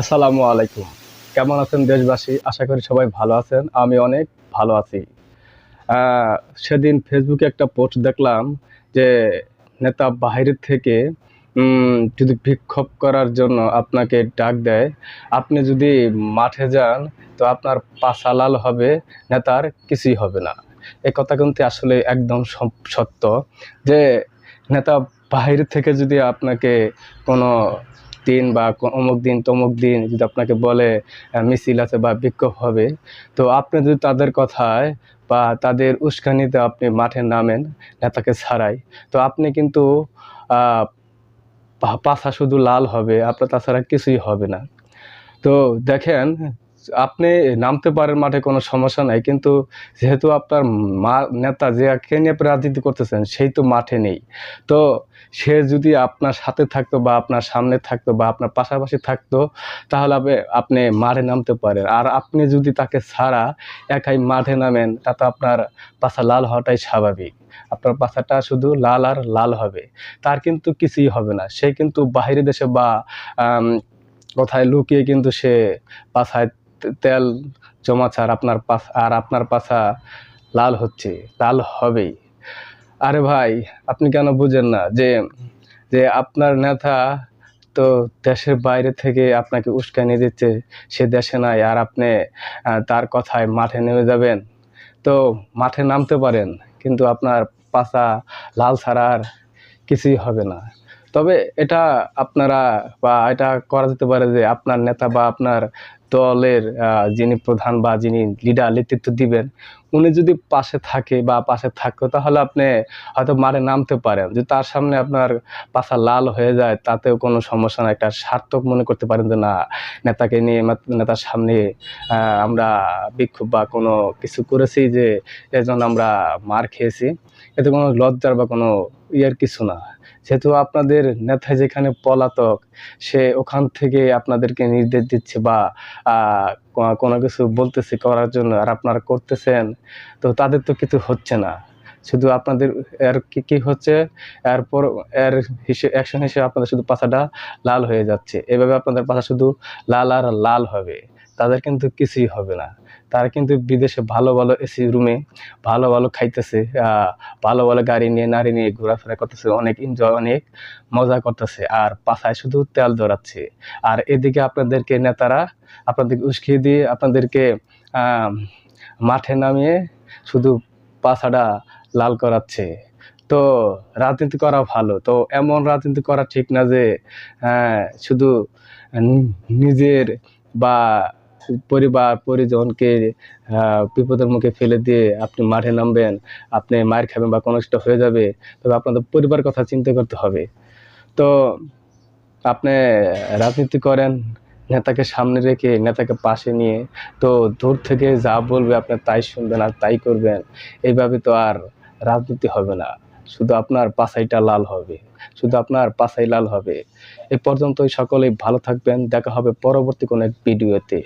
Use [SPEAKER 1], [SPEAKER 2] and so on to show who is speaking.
[SPEAKER 1] আসসালামু আলাইকুম। কেমন আছেন দেশবাসী? আশা করি সবাই ভালো আছেন। আমি অনেক ভালো আছি। সেদিন ফেসবুকে একটা পোস্ট দেখলাম যে নেতা বাহিরের থেকে যদি বিক্ষোভ করার জন্য আপনাকে ডাক দেয়, আপনি যদি মাঠে যান, তো আপনার পাছা লাল হবে, নেতার কিছুই হবে না। এ কথা কিন্তু আসলে একদম সত্য যে নেতা বাহির থেকে যদি আপনাকে কোনো দিন বা অমুক দিন তমুক দিন যদি আপনাকে বলে মিছিল আছে বা বিক্ষোভ হবে, তো আপনি যদি তাদের কথায় বা তাদের উস্কানিতে আপনি মাঠে নামেন নেতাকে ছাড়াই, তো আপনি কিন্তু পাশা শুধু লাল হবে, আপনার তাছাড়া কিছুই হবে না। তো দেখেন আপনি নামতে পারেন, মাঠে কোনো সমস্যা নাই। কিন্তু যেহেতু আপনার মা, নেতা যে নিয়ে রাজনীতি করতেছেন, সেই তো মাঠে নেই। তো সে যদি আপনার সাথে থাকতো বা আপনার সামনে থাকতো বা আপনার পাশাপাশি থাকতো, তাহলে আপনি- মাঠে নামতে পারেন। আর আপনি যদি তাকে ছাড়া একাই মাঠে নামেন তাতে আপনার পাশা লাল হওয়াটাই স্বাভাবিক। আপনার পাশাটা শুধু লাল আর লাল হবে। তার কিন্তু কিছুই হবে না। সে কিন্তু বাইরে দেশে বা কোথায় লুকিয়ে কিন্তু সে পাছায় তে- তেল জমাচ্ছে আর আপনার পাশ, আর আপনার পাছা লাল হচ্ছে, লাল হবেই। আরে ভাই, আপনি কেন বুঝেন না যে যে আপনার নেতা তো দেশের বাইরে থেকে আপনাকে উস্কানি দিচ্ছে, সে দেশে নাই, আর আপনি তার কথায় মাঠে নেমে যাবেন। তো মাঠে নামতে পারেন, কিন্তু আপনার পাছা লাল ছাড়া আর কিছুই হবে না। তবে এটা আপনারা, বা এটা করা যেতে পারে যে আপনার নেতা বা আপনার দলের যিনি প্রধান বা যিনি লিডার নেতৃত্ব দিবেন, উনি যদি পাশে থাকে বা পাশে থাকতো তাহলে আপনি হয়তো মারে নামতে পারেন। যদি তার সামনে আপনার পাশা লাল হয়ে যায়, তাতেও কোনো সমস্যা না একটা সার্থক মনে করতে পারেন যে, না, নেতাকে নিয়ে নেতার সামনে আমরা বিক্ষোভ বা কোনো কিছু করেছি যে, এজন্য আমরা মার খেয়েছি। এতে কোনো লজ্জার বা কোনো ইয়ের কিছু না। যেহেতু আপনাদের নেতা যেখানে পলাতক, সে ওখান থেকে আপনাদেরকে নির্দেশ দিচ্ছে বা কোনো কিছু বলতেছি, করার জন্য আর আপনারা করতেছেন, তো তাদের তো কিছু হচ্ছে না। শুধু আপনাদের এর কি কি হচ্ছে, এরপর এর হিসেবে অ্যাকশন হিসেবে আপনাদের শুধু পাছাটা লাল হয়ে যাচ্ছে। এভাবে আপনাদের পাছা শুধু লাল আর লাল হবে। তাদের কিন্তু কিছুই হবে না। তারা কিন্তু বিদেশে ভালো ভালো এসি রুমে ভালো ভালো খাইতেছে ভালো ভালো গাড়ি নিয়ে, নারী নিয়ে ঘোরাফেরা করতেছে, অনেক এনজয় অনেক মজা করতেছে। আর পাছায় শুধু তেল দৌড়াচ্ছে আর এদিকে আপনাদেরকে নেতারা, আপনাদেরকে উস্কিয়ে দিয়ে আপনাদেরকে মাঠে নামিয়ে শুধু পাছাটা লাল করাচ্ছে। তো রাজনীতি করা ভালো। তো এমন রাজনীতি করা ঠিক না যে শুধু নিজের বা পরিবার, পরিজনকে বিপদের মুখে ফেলে দিয়ে আপনি মাঠে নামবেন, আপনি মায়ের খাবেন বা কোনো একটা হয়ে যাবে, তবে আপনাদের পরিবার কথা চিন্তা করতে হবে। তো আপনি রাজনীতি করেন, নেতাকে সামনে রেখে, নেতাকে পাশে নিয়ে, তো দূর থেকে যা বলবে আপনি তাই শুনবেন আর তাই করবেন। এইভাবে তো আর রাজনীতি হবে না। শুধু আপনার পাশাইটা লাল হবে। শুধু আপনার পাশাই লাল হবে। এ পর্যন্তই, সকলেই ভালো থাকবেন। দেখা হবে পরবর্তী কোনো এক ভিডিওতে।